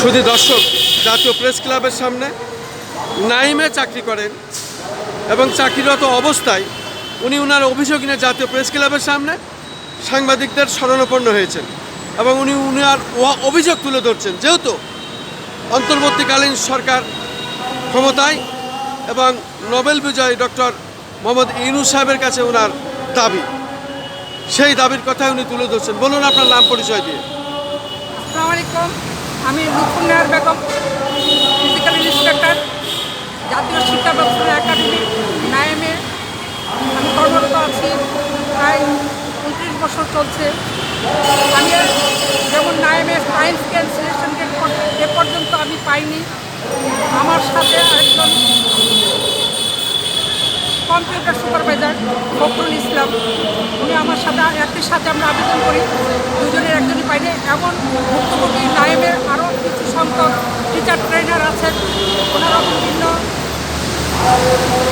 শুধু দর্শক, জাতীয় প্রেস ক্লাবের সামনে নাইমে চাকরি করেন এবং চাকরিরত অবস্থায় উনি ওনার অভিযোগ নিয়ে জাতীয় প্রেস ক্লাবের সামনে সাংবাদিকদের শরণাপন্ন হয়েছেন এবং উনি উনার অভিযোগ তুলে ধরছেন। যেহেতু অন্তর্বর্তীকালীন সরকার ক্ষমতায় এবং নোবেল বিজয়ী ডক্টর মোহাম্মদ ইনুস সাহেবের কাছে ওনার দাবি। সেই দাবির কথাই উনি তুলে ধরছেন। বলুন আপনার নাম পরিচয় দিয়ে। আসসালামু আলাইকুম। আমি লুৎফুন নেহার বেগম ফিজিক্যাল ইন্সপেক্টর জাতীয় শিক্ষা ব্যবস্থা একাডেমি, নায়েমে। আমি কর্মরত আছি প্রায় উনত্রিশ বছর চলছে। আমি যেমন নায়েমে সায়েন্স স্কেল সিলেকশন এ পর্যন্ত আমি পাইনি। আমার সাথে একজন কম্পিউটার সুপারভাইজার ফখরুল ইসলাম। উনি আমার সাথে, একই সাথে আমরা আবেদন করি। দুজনের একজনই পাইনি। এমন ভুক্তভোগী নায়েমের আরও কিছু সংখ্যক টিচার ট্রেনার আছেন। ওনারা বিভিন্ন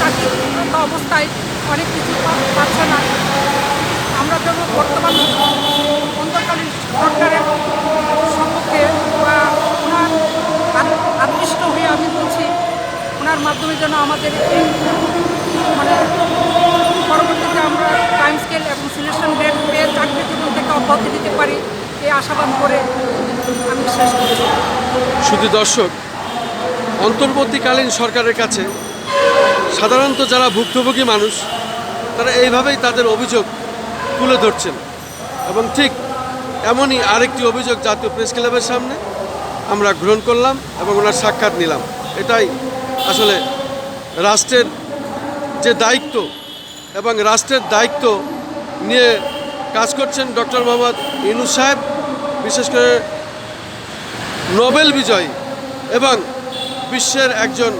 চাকরিরত অবস্থায় অনেক কিছু পাচ্ছে না। আমরা যেমন বর্তমান অন্তর্কালীন সরকারের সম্মুখে বা ওনার আকৃষ্ট হয়ে আমি বলছি, ওনার মাধ্যমে যেন আমাদের এই মানে পরবর্তীতে আমরা টাইম স্কেল এবং সিলেকশন গ্রেড পেয়ে চাকরি অব্যাহতি দিতে পারি, এই আশাবাদ করে আমি শেষ করছি শুধু দর্শক, অন্তর্বর্তীকালীন সরকারের কাছে সাধারণত যারা ভুক্তভোগী মানুষ, তারা এইভাবেই তাদের অভিযোগ তুলে ধরছেন। এবং ঠিক এমনই আরেকটি অভিযোগ জাতীয় প্রেস ক্লাবের সামনে আমরা গ্রহণ করলাম এবং ওনার সাক্ষাৎ নিলাম। এটাই আসলে রাষ্ট্রের যে দায়িত্ব এবং রাষ্ট্রের দায়িত্ব নিয়ে কাজ করছেন ডক্টর মোহাম্মদ ইনু সাহেব, বিশেষ করে নোবেল বিজয়ী এবং বিশ্বের একজন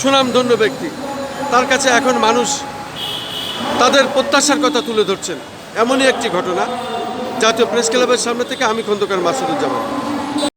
সুনামধন্য ব্যক্তি। তার কাছে এখন মানুষ তাদের প্রত্যাশার কথা তুলে ধরছেন। এমনই একটি ঘটনা। জাতীয় প্রেস ক্লাবের সামনে থেকে আমি খন্দকার মাসুদুজ্জামান।